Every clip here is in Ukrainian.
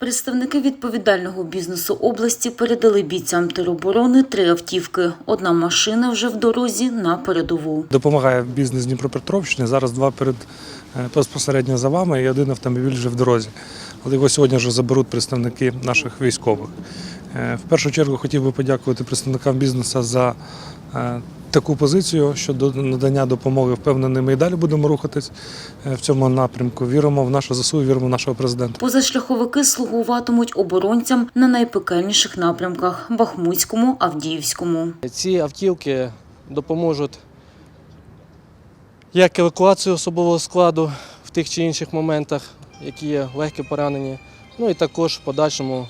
Представники відповідального бізнесу області передали бійцям тероборони три автівки. Одна машина вже в дорозі на передову. Допомагає бізнес Дніпропетровщини. Зараз два перед е, безпосередньо за вами і один автомобіль вже в дорозі. Але його сьогодні вже заберуть представники наших військових. Е, В першу чергу хотів би подякувати представникам бізнесу за е, таку позицію щодо надання допомоги. Впевнений, ми і далі будемо рухатись е, в цьому напрямку. Віримо в нашу ЗСУ, віримо в нашого президента. Позашляховики слугуватимуть оборонцям на найпекельніших напрямках – Бахмутському, Авдіївському. Ці автівки допоможуть як евакуацію особового складу в тих чи інших моментах, які є легкі поранені, ну і також в подальшому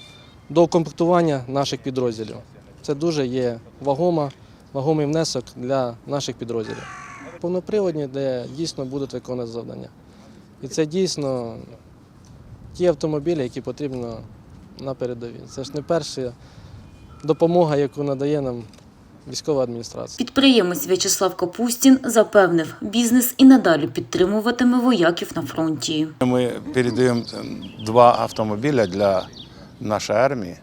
доукомплектування наших підрозділів. Це дуже є вагома, вагомий внесок для наших підрозділів. Повноприводні, де дійсно будуть виконувати завдання. І це дійсно ті автомобілі, які потрібно на передовій. Це ж не перша допомога, яку надає нам військова адміністрація. Підприємець В'ячеслав Капустін запевнив, бізнес і надалі підтримуватиме вояків на фронті. Мы передаем э, два автомобиля для нашей армии.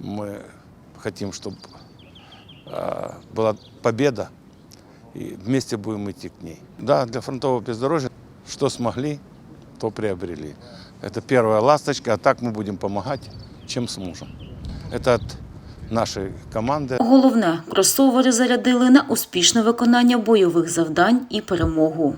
Мы хотим, чтобы была победа, и вместе будем идти к ней. Да, для фронтового бездорожья, что смогли, то приобрели. Это первая ласточка, а так мы будем помогать, чем сможем. Это от нашей команды. Головне, кросовери зарядили на успішне виконання бойових завдань і перемогу.